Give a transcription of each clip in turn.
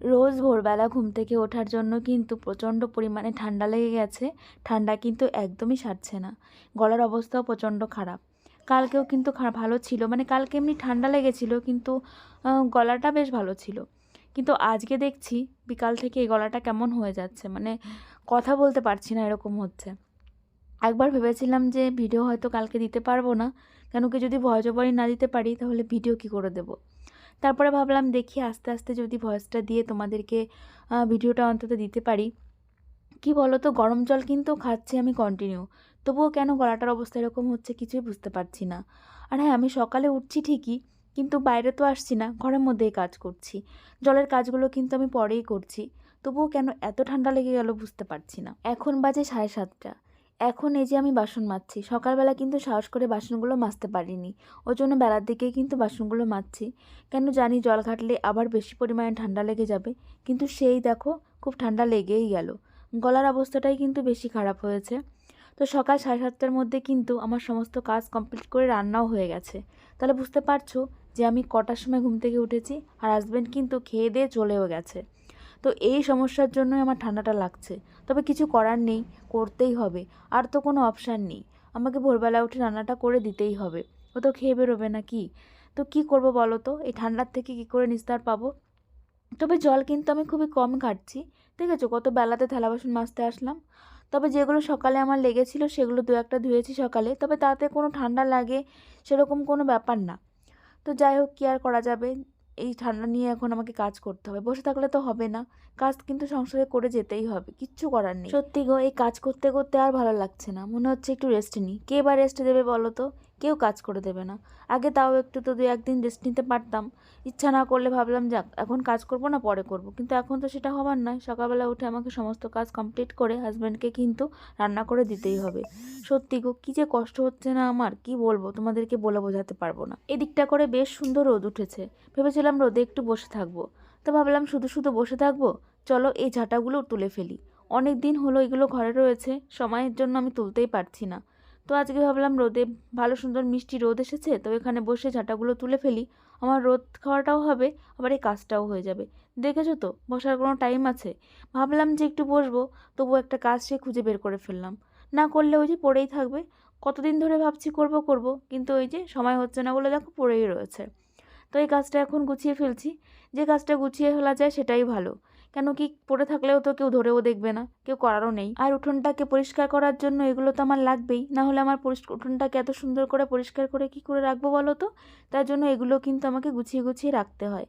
রোজ ভোরবেলা ঘুম থেকে ওঠার জন্য কিন্তু প্রচণ্ড পরিমাণে ঠান্ডা লেগে গেছে। ঠান্ডা কিন্তু একদমই সারছে না। গলার অবস্থাও প্রচণ্ড খারাপ। কালকেও কিন্তু ভালো ছিল। মানে কালকে এমনি ঠান্ডা লেগেছিল কিন্তু গলাটা বেশ ভালো ছিল। কিন্তু আজকে দেখছি বিকাল থেকে এই গলাটা কেমন হয়ে যাচ্ছে। মানে কথা বলতে পারছি না এরকম হচ্ছে। একবার ভেবেছিলাম যে ভিডিও হয়তো কালকে দিতে পারব না। কেন কি যদি ভয়েস ওভারই না দিতে পারি তাহলে ভিডিও কি করে দেবো? তারপরে ভাবলাম দেখি আস্তে আস্তে যদি ভয়েসটা দিয়ে তোমাদেরকে ভিডিওটা অন্তত দিতে পারি। কি বলো তো গরম জল কিন্তু খাচ্ছি আমি কন্টিনিউ তবুও কেন গলাটার অবস্থা এরকম হচ্ছে কিছুই বুঝতে পারছি না। আর হ্যাঁ আমি সকালে উঠছি ঠিকই, কিন্তু বাইরে তো আসছি না, ঘরের মধ্যেই কাজ করছি। জলের কাজগুলো কিন্তু আমি পরেই করছি। তবুও কেন এত ঠান্ডা লেগে গেল বুঝতে পারছি না। এখন বাজে সাড়ে সাতটা। এখন এই যে আমি বাসন মাজছি, সকালবেলা কিন্তু সাহস করে বাসনগুলো মাজতে পারিনি। ওই জন্য বেলার দিকেই কিন্তু বাসনগুলো মাজছি। কেন জানি জল ঘাটলে আবার বেশি পরিমাণে ঠান্ডা লেগে যাবে। কিন্তু সেই দেখো, খুব ঠান্ডা লেগেই গেল। গলার অবস্থাটাই কিন্তু বেশি খারাপ হয়েছে। তো সকাল সাড়ে সাতটার মধ্যে কিন্তু আমার সমস্ত কাজ কমপ্লিট করে রান্নাও হয়ে গেছে। তাহলে বুঝতে পারছ যে আমি কটার সময় ঘুম থেকে উঠেছি আর হাজব্যান্ড কিন্তু খেয়ে দিয়ে চলেও গেছে। তো এই সমস্যার জন্যই আমার ঠান্ডাটা লাগছে। তবে কিছু করার নেই, করতেই হবে। আর তো কোনো অপশান নেই। আমাকে ভোরবেলা উঠে রান্নাটা করে দিতেই হবে। ও তো খেয়ে বেরোবে না কি? তো কি করব বলো তো? এই ঠান্ডার থেকে কি করে নিস্তার পাবো? তবে জল কিন্তু আমি খুবই কম খাচ্ছি দেখেছ কত বেলাতে থালা বাসন মাজতে আসলাম। তবে যেগুলো সকালে আমার লেগেছিল সেগুলো দু একটা ধুয়েছি সকালে। তবে তাতে কোনো ঠান্ডা লাগে সেরকম কোনো ব্যাপার না। তো যাই হোক, কী আর করা যাবে? এই ঠান্ডা নিয়ে এখন আমাকে কাজ করতে হবে। বসে থাকলে তো হবে না। কাজ কিন্তু সংসারে করে যেতেই হবে। কিচ্ছু করার নেই। সত্যি গো, এই কাজ করতে করতে আর ভালো লাগছে না। মনে হচ্ছে একটু রেস্ট নিই কে বা রেস্ট দেবে বলো তো? কেউ কাজ করে দেবে না। আগে তাও একটু তো দু একদিন রেস্ট নিতে পারতাম। ইচ্ছা না করলে ভাবলাম, যাক, এখন কাজ করব না, পরে করব। কিন্তু এখন তো সেটা হবার নয়। সকালবেলা উঠে আমাকে সমস্ত কাজ কমপ্লিট করে হাজব্যান্ডকে কিন্তু রান্না করে দিতেই হবে। সত্যি গো, কী যে কষ্ট হচ্ছে না আমার, কি বলব? তোমাদেরকে বলে বোঝাতে পারব না। এদিকটা করে বেশ সুন্দর রোদ উঠেছে। ভেবেছিলাম রোদে একটু বসে থাকব। তো ভাবলাম, শুধু শুধু বসে থাকব? চলো এই ঝাঁটাগুলো তুলে ফেলি। অনেক দিন হলো এগুলো ঘরে রয়েছে। সময়ের জন্য আমি তুলতেই পারছি না। তো আজকে ভাবলাম রোদে ভালো সুন্দর মিষ্টি রোদ এসেছে, তো এখানে বসে ঝাঁটাগুলো তুলে ফেলি। আমার রোদ খাওয়াটাও হবে, আবার এই কাজটাও হয়ে যাবে। দেখেছ তো? বসার কোনো টাইম আছে। ভাবলাম যে একটু বসবো তবু একটা কাজ সে খুঁজে বের করে ফেললাম। না করলে ওই যে পড়েই থাকবে। কতদিন ধরে ভাবছি করব করব, কিন্তু ওই যে সময় হচ্ছে না বলে দেখো পড়েই রয়েছে। তো এই কাজটা এখন গুছিয়ে ফেলছি। যে কাজটা গুছিয়ে ফেলা যায় সেটাই ভালো। কেন কি পড়ে থাকলেও তো কেউ ধরেও দেখবে না, কেউ করারও নেই। আর উঠোনটাকে পরিষ্কার করার জন্য এগুলো তো আমার লাগবেই, না হলে আমার উঠোনটাকে এত সুন্দর করে পরিষ্কার করে কি করে রাখব বলো তো? তার জন্য এগুলো কিন্তু আমাকে গুছিয়ে গুছিয়ে রাখতে হয়।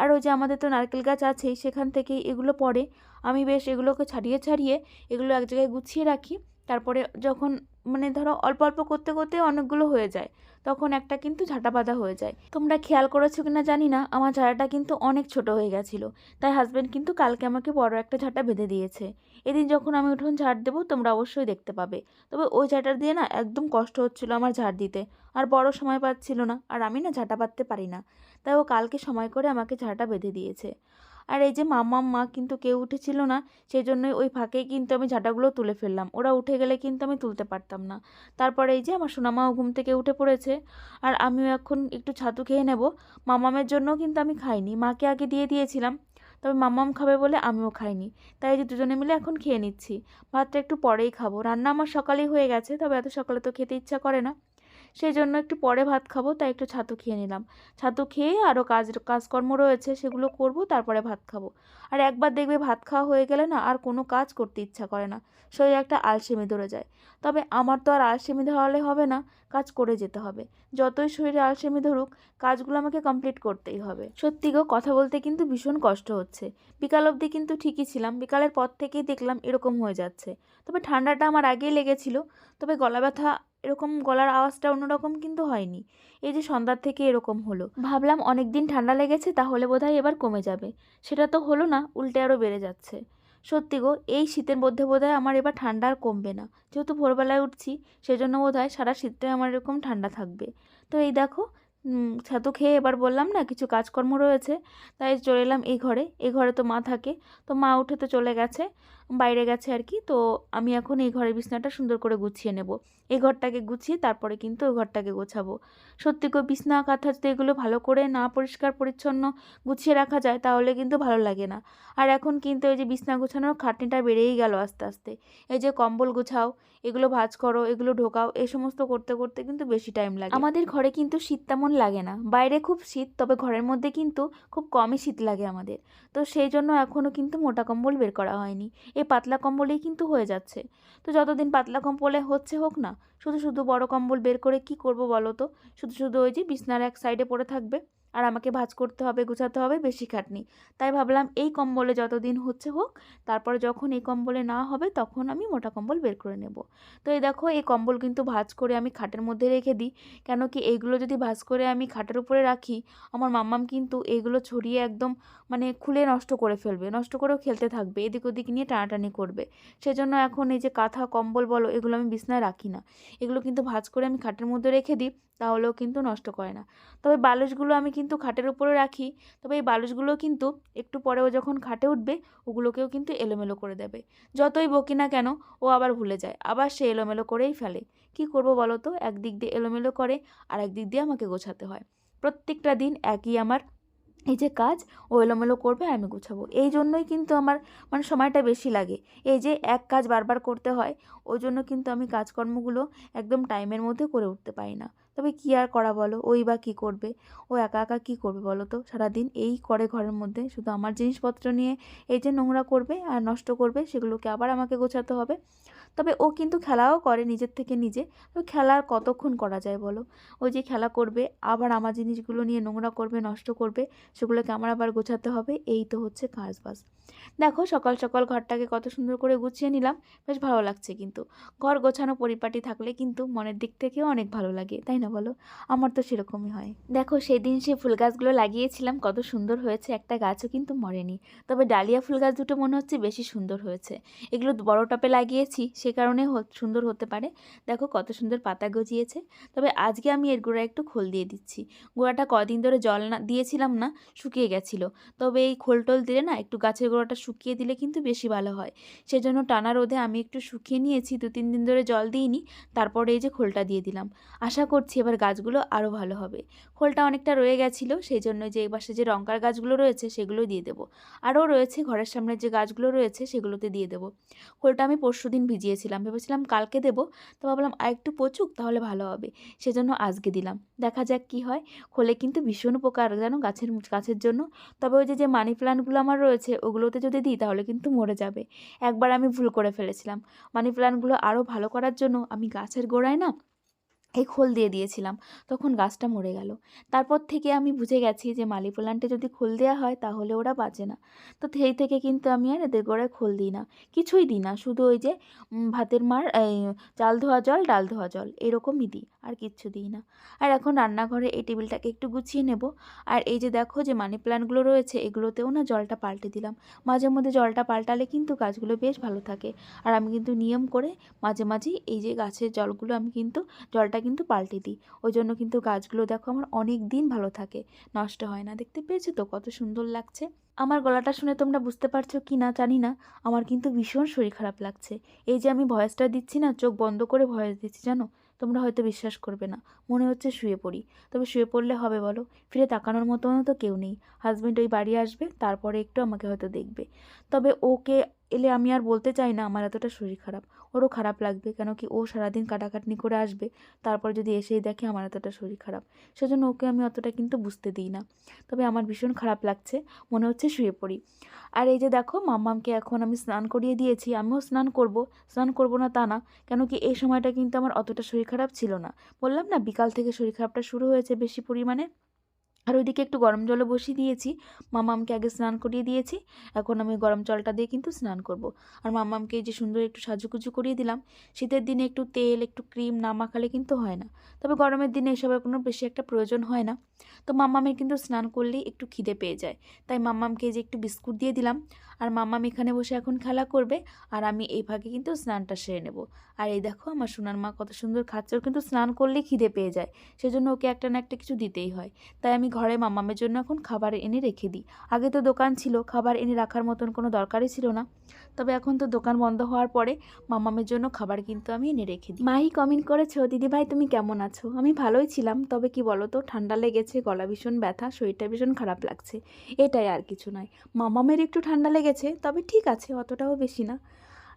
আর ওই যে আমাদের তো নারকেল গাছ আছেই, সেখান থেকেই এগুলো পড়ে। আমি বেশ এগুলোকে ছাড়িয়ে ছাড়িয়ে এগুলো এক জায়গায় গুছিয়ে রাখি। তারপরে যখন মানে ধরো অল্প অল্প করতে করতে অনেকগুলো হয়ে যায়। তখন একটা কিন্তু ঝাঁটা বাঁধা হয়ে যায়। তোমরা খেয়াল করেছ কিনা জানি না, আমার ঝাড়াটা কিন্তু অনেক ছোট হয়ে গেছিল। তাই হাজব্যান্ড কিন্তু কালকে আমাকে বড় একটা ঝাঁটা বেঁধে দিয়েছে। এদিন যখন আমি উঠোন ঝাড় দেবো, তোমরা অবশ্যই দেখতে পাবে। তবে ওই ঝাঁটা দিয়ে না একদম কষ্ট হচ্ছিল আমার ঝাড় দিতে। আর বড় সময় পাচ্ছিল না, আর আমি না ঝাঁটা বাঁধতে পারি না। তাই ও কালকে সময় করে আমাকে ঝাঁটা বেঁধে দিয়েছে। আর এই যে মাম্মাম মা কিন্তু কেউ উঠেছিল না সেই জন্যই ওই ফাঁকেই কিন্তু আমি ঝাঁটাগুলো তুলে ফেললাম। ওরা উঠে গেলে কিন্তু আমি তুলতে পারতাম না। তারপরে এই যে আমার সোনামাও ঘুম থেকে উঠে পড়েছে, আর আমিও এখন একটু ছাতু খেয়ে নেব। মামামের জন্য কিন্তু আমি খাইনি, মাকে আগে দিয়ে দিয়েছিলাম। তবে মামাম খাবে বলে আমিও খাইনি। তাই যে দুজনে মিলে এখন খেয়ে নিচ্ছি। ভাতটা একটু পরেই খাব। রান্না আমার সকালেই হয়ে গেছে, তবে এত সকালে তো খেতে ইচ্ছা করে না। সেই জন্য একটু পরে ভাত খাব, তাই একটু ছাতু খেয়ে নিলাম। ছাতু খেয়ে আরও কাজ, কাজকর্ম রয়েছে, সেগুলো করব, তারপরে ভাত খাব। আর একবার দেখবে ভাত খাওয়া হয়ে গেলে না আর কোনো কাজ করতে ইচ্ছা করে না, শরীরে একটা আলসেমি ধরে যায়। তবে আমার তো আর আলসেমি ধরালে হবে না, কাজ করে যেতে হবে। যতই শরীরে আলসেমি ধরুক, কাজগুলো আমাকে কমপ্লিট করতেই হবে। সত্যি গো, কথা বলতে কিন্তু ভীষণ কষ্ট হচ্ছে। বিকাল অবধি কিন্তু ঠিকই ছিলাম, বিকালের পর থেকেই দেখলাম এরকম হয়ে যাচ্ছে। তবে ঠান্ডাটা আমার আগেই লেগেছিল, তবে গলা ব্যথা এরকম গলার আওয়াজটা অন্যরকম কিন্তু হয়নি। এই যে সন্ধ্যার থেকে এরকম হলো। ভাবলাম অনেক দিন ঠান্ডা লেগেছে, তাহলে বোধহয় এবার কমে যাবে। সেটা তো হলো না, উল্টে আরও বেড়ে যাচ্ছে। সত্যি গো, এই শীতের মধ্যে বোধহয় আমার এবার ঠান্ডা আর কমবে না। যেহেতু ভোরবেলায় উঠছি, সেজন্য বোধহয় সারা শীতটাই আমার এরকম ঠান্ডা থাকবে। তো এই দেখো ছাতু খেয়ে এবার বললাম না, কিছু কাজকর্ম রয়েছে। তাই চলে এলাম এই ঘরে। এই ঘরে তো মা থাকে। তো মা উঠে তো চলে গেছে। বাইরে গেছে আর কি, তো আমি এখন এই ঘরের বিছনাটা সুন্দর করে গুছিয়ে নেব। এই ঘরটাকে গুছিয়ে তারপরে কিন্তু ওই ঘরটাকে গোছাবো। সত্যি করে বিছনা, কাঁথা যদি এগুলো ভালো করে না পরিষ্কার, পরিচ্ছন্ন গুছিয়ে রাখা যায়, তাহলে কিন্তু ভালো লাগে না। আর এখন কিন্তু ওই যে বিছনা গোছানোর খাটনিটা বেড়েই গেল আস্তে আস্তে। এই যে কম্বল গোছাও, এগুলো ভাঁজ করো, এগুলো ঢোকাও, এই সমস্ত করতে করতে কিন্তু বেশি টাইম লাগে। আমাদের ঘরে কিন্তু শীত তেমন লাগে না। বাইরে খুব শীত, তবে ঘরের মধ্যে কিন্তু খুব কমই শীত লাগে আমাদের। তো সেই জন্য এখনও কিন্তু মোটা কম্বল বের করা হয়নি। এই পাতলা কম্বলেই কিন্তু হয়ে যাচ্ছে। তো যতদিন পাতলা কম্বলে হচ্ছে হোক না, শুধু শুধু বড় কম্বল বের করে কি করব বলো তো? শুধু শুধু ওই যে বিছনার এক সাইডে পড়ে থাকবে। আর আমাকে ভাজ করতে হবে, গুছাতে হবে, বেশি খাটনি। তাই ভাবলাম এই কম্বলে যতদিন হচ্ছে হোক, তারপরে যখন এই কম্বলে না হবে, তখন আমি মোটা কম্বল বের করে নেব। তো এই দেখো, এই কম্বল কিন্তু ভাজ করে আমি খাটের মধ্যে রেখে দিই। কেন কি এইগুলো যদি ভাঁজ করে আমি খাটের উপরে রাখি, আমার মাম্মাম কিন্তু এইগুলো ছড়িয়ে একদম মানে খুলে নষ্ট করে ফেলবে, নষ্ট করেও খেলতে থাকবে, এদিক ওদিক নিয়ে টানাটানি করবে। সেজন্য এখন এই যে কাঁথা কম্বল বলো, এগুলো আমি বিছনায় রাখি না। এগুলো কিন্তু ভাঁজ করে আমি খাটের মধ্যে রেখে দিই, তাহলেও কিন্তু নষ্ট করে না। তবে বালিশগুলো আমি কিন্তু খাটের উপরে রাখি, তবে এই বালিশগুলো কিন্তু একটু পরে ও যখন খাটে উঠবে, ওগুলোকেও কিন্তু এলোমেলো করে দেবে। যতই বকি না কেন, ও আবার ভুলে যায়, আবার সে এলোমেলো করেই ফেলে। কি করব বলো তো? একদিক দিয়ে এলোমেলো করে, আর একদিক দিয়ে আমাকে গোছাতে হয়। প্রত্যেকটা দিন একই আমার এই যে কাজ, ও এলোমেলো করবে আমি গুছাবো। এই জন্যই কিন্তু আমার মানে সময়টা বেশি লাগে। এই যে এক কাজ বারবার করতে হয়, ওই জন্য কিন্তু আমি কাজকর্মগুলো একদম টাইমের মধ্যে করে উঠতে পারি না। তবে কী আর করা বলো? ওই বা কী করবে? ও একা একা কী করবে বলো তো? সারাদিন এই করে ঘরের মধ্যে। শুধু আমার জিনিসপত্র নিয়ে এই যে নোংরা করবে আর নষ্ট করবে, সেগুলোকে আবার আমাকে গোছাতে হবে। তবে ও কিন্তু খেলাও করে নিজের থেকে নিজে। তবে খেলা আর কতক্ষণ করা যায় বলো? ওই যে খেলা করবে, আবার আমার জিনিসগুলো নিয়ে নোংরা করবে, নষ্ট করবে, সেগুলোকে আমার আবার গোছাতে হবে, এই তো হচ্ছে কাজ বাস দেখো সকাল সকাল ঘরটাকে কত সুন্দর করে গুছিয়ে নিলাম, বেশ ভালো লাগছে কিন্তু। ঘর গোছানো পরিপাটি থাকলে কিন্তু মনের দিক থেকেও অনেক ভালো লাগে, তাই না বলো? আমার তো সেরকমই হয়। দেখো সেদিন সে ফুল গাছগুলো লাগিয়েছিলাম, কত সুন্দর হয়েছে, একটা গাছও কিন্তু মরেনি। তবে ডালিয়া ফুল গাছ দুটো মনে হচ্ছে বেশি সুন্দর হয়েছে। এগুলো বড় টপে লাগিয়েছি সে কারণে সুন্দর হতে পারে। দেখো কত সুন্দর পাতা গজিয়েছে। তবে আজকে আমি এর গোড়া একটু খোল দিয়ে দিচ্ছি। গোড়াটা কদিন ধরে জল না, দিয়েছিলাম না, শুকিয়ে গেছিল। তবে এই খোল টোল দিলে না, একটু গাছের গোড়াটা শুকিয়ে দিলে কিন্তু বেশি ভালো হয়। সেজন্য টানা রোদে আমি একটু শুকিয়ে নিয়েছি, দু, তিন দিন ধরে জল দিইনি, তারপরে এই যে খোলটা দিয়ে দিলাম। আশা করছি এবার গাছগুলো আরও ভালো হবে। খোলটা অনেকটা রয়ে গেছিল সেই জন্য যে পাশে যে লঙ্কার গাছগুলো রয়েছে, সেগুলো দিয়ে দেবো। আরও রয়েছে, ঘরের সামনে যে গাছগুলো রয়েছে, সেগুলোতে দিয়ে দেবো। খোলটা আমি পরশু দিন ভিজিয়েছিলাম ভেবেছিলাম কালকে দেবো। তো ভাবলাম আর একটু পচুক তাহলে ভালো হবে। সেজন্য আজকে দিলাম। দেখা যাক কি হয়। খোলে কিন্তু ভীষণ উপকার যেন গাছের গাছের জন্য। তবে ওই যে যে মানি প্ল্যান্টগুলো আমার রয়েছে, ওগুলোতে যদি দিই তাহলে কিন্তু মরে যাবে। একবার আমি ভুল করে ফেলেছিলাম। মানি প্ল্যান্টগুলো আরও ভালো করার জন্য আমি গাছের গোড়ায় না এই খোল দিয়ে দিয়েছিলাম, তখন গাছটা মরে গেল। তারপর থেকে আমি বুঝে গেছি যে মালি প্লান্টে যদি খোল দেওয়া হয় তাহলে ওরা বাঁচে না। তো সেই থেকে কিন্তু আমি আর এদের গোড়ায় খোল দিই না, কিছুই দিই না, শুধু ওই যে ভাতের মার চাল ধোয়া জল, ডাল ধোয়া জল, এরকমই দিই, আর কিচ্ছু দিই না। আর এখন রান্নাঘরে এই টেবিলটাকে একটু গুছিয়ে নেব। আর এই যে দেখো যে মানি প্ল্যান্টগুলো রয়েছে, এগুলোতেও না জলটা পাল্টে দিলাম। মাঝে মধ্যে জলটা পাল্টালে কিন্তু গাছগুলো বেশ ভালো থাকে। আর আমি কিন্তু নিয়ম করে মাঝে মাঝেই এই যে গাছের জলগুলো আমি কিন্তু জলটা কিন্তু পাল্টে দিই। ওই জন্য কিন্তু গাছগুলো দেখো আমার অনেক দিন ভালো থাকে। নষ্ট হয় না। দেখতে পেয়েছ তো? কত সুন্দর লাগছে। আমার গলাটা শুনে তোমরা বুঝতে পারছ কি না জানি না। আমার কিন্তু ভীষণ শরীর খারাপ লাগছে। এই যে আমি ভয়েসটা দিচ্ছি না, চোখ বন্ধ করে ভয়েস দিচ্ছি, জানো? তোমরা হয়তো বিশ্বাস করবে না। মনে হচ্ছে শুয়ে পড়ি। তবে শুয়ে পড়লে হবে বলো? ফিরে তাকানোর মতনও তো কেউ নেই। হাজব্যান্ড ওই বাড়ি আসবে, তারপরে একটু আমাকে হয়তো দেখবে। তবে ওকে এলে আমি আর বলতে চাই না, আমার এতটা শরীর খারাপ। ওরও খারাপ লাগবে, কেন কি ও সারাদিন কাটাকাটনি করে আসবে, তারপর যদি এসেই দেখে আমার এতটা শরীর খারাপ। সেজন্য ওকে আমি অতটা কিন্তু বুঝতে দিই না। তবে আমার ভীষণ খারাপ লাগছে, মনে হচ্ছে শুয়ে পড়ি। আর এই যে দেখো, মাম্মামকে এখন আমি স্নান করিয়ে দিয়েছি, আমিও স্নান করব। স্নান করব না তা না, কেন কি এই সময়টা কিন্তু আমার অতটা শরীর খারাপ ছিল না। বললাম না, বিকাল থেকে শরীর খারাপটা শুরু হয়েছে বেশি পরিমাণে? আর ওইদিকে একটু গরম জলও বসিয়ে দিয়েছি। মামামকে আগে স্নান করিয়ে দিয়েছি। এখন আমি গরম জলটা দিয়ে কিন্তু স্নান করব। আর মামামকে যে সুন্দর একটু সাজুকুজু করিয়ে দিলাম। শীতের দিনে একটু তেল, একটু ক্রিম না মাখালে কিন্তু হয় না। তবে গরমের দিনে এসবের কোনো বেশি একটা প্রয়োজন হয় না। তো মাম্মামের কিন্তু স্নান করলেই একটু খিদে পেয়ে যায়। তাই মাম্মামকে এই যে একটু বিস্কুট দিয়ে দিলাম। আর মাম্মাম এখানে বসে এখন খেলা করবে। আর আমি এই ভাগে কিন্তু স্নানটা সেরে নেব। আর এই দেখো আমার সোনার মা কত সুন্দর খাচ্ছে। ওর কিন্তু স্নান করলেই খিদে পেয়ে যায়। সেজন্য ওকে একটা না একটা কিছু দিতেই হয়। তাই আমি ঘরে মাম্মামের জন্য এখন খাবার এনে রেখে দিই। আগে তো দোকান ছিল, খাবার এনে রাখার মতন কোনো দরকারই ছিল না। তবে এখন তো দোকান বন্ধ হওয়ার পরে মামামের জন্য খাবার কিন্তু আমি এনে রেখে দিই। মাহি কমেন্ট করেছ, দিদি ভাই, তুমি কেমন আছো? আমি ভালোই ছিলাম, তবে কি বলো তো ঠান্ডা লেগেছে, গলা ভীষণ ব্যথা, শরীরটা ভীষণ খারাপ লাগছে। এটাই আর কিছু নয়। মামামের একটু ঠান্ডা লেগেছে, তবে ঠিক আছে, অতটাও বেশি না।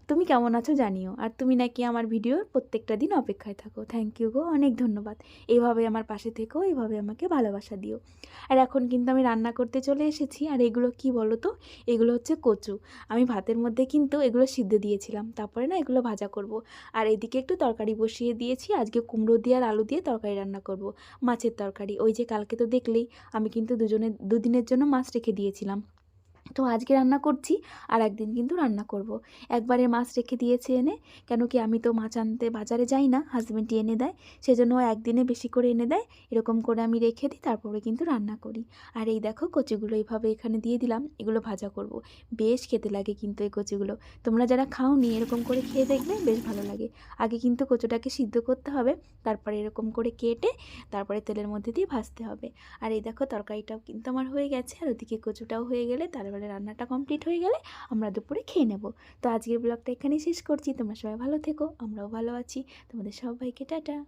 তুমি কেমন আছো জানিও। আর তুমি নাকি আমার ভিডিওর প্রত্যেকটা দিন অপেক্ষায় থাকো। থ্যাংক ইউ গো, অনেক ধন্যবাদ। এইভাবে আমার পাশে থেকো এইভাবে আমাকে ভালোবাসা দিও। আর এখন কিন্তু আমি রান্না করতে চলে এসেছি। আর এগুলো কি বলো তো এগুলো হচ্ছে কচু। আমি ভাতের মধ্যে কিন্তু এগুলো সিদ্ধ দিয়েছিলাম। তারপরে না এগুলো ভাজা করব। আর এদিকে একটু তরকারি বসিয়ে দিয়েছি। আজকে কুমড়ো দিয়ে আর আলু দিয়ে তরকারি রান্না করব। মাছের তরকারি। ওই যে কালকে তো দেখলেই আমি কিন্তু দুজনের দুদিনের জন্য মাছ রেখে দিয়েছিলাম। তো আজকে রান্না করছি আর একদিন কিন্তু রান্না করব। একবারে মাছ রেখে দিয়েছে এনে, কেন কি আমি তো মাছ আনতে বাজারে যাই না হাজব্যান্ডটি এনে দেয়, সেজন্য একদিনে বেশি করে এনে দেয়, এরকম করে আমি রেখে দিই, তারপরে কিন্তু রান্না করি আর এই দেখো কচিগুলো এইভাবে এখানে দিয়ে দিলাম, এগুলো ভাজা করব। বেশ খেতে লাগে কিন্তু এই কচিগুলো তোমরা যারা খাওনি, এরকম করে খেয়ে দেখবে বেশ ভালো লাগে আগে কিন্তু কচুটাকে সিদ্ধ করতে হবে, তারপরে এরকম করে কেটে, তারপরে তেলের মধ্যে দিয়ে ভাজতে হবে আর এই দেখো তরকারিটাও কিন্তু আমার হয়ে গেছে, আর ওদিকে কচুটাও হয়ে গেলে তারপরে রান্নাটা কমপ্লিট হয়ে গেলে আমরা দুপুরে খেয়ে নেব। তো আজকের ব্লগটা এখানেই শেষ করছি। তোমরা সবাই ভালো থেকো, আমরাও ভালো আছি। তোমাদের সবাইকে টাটা।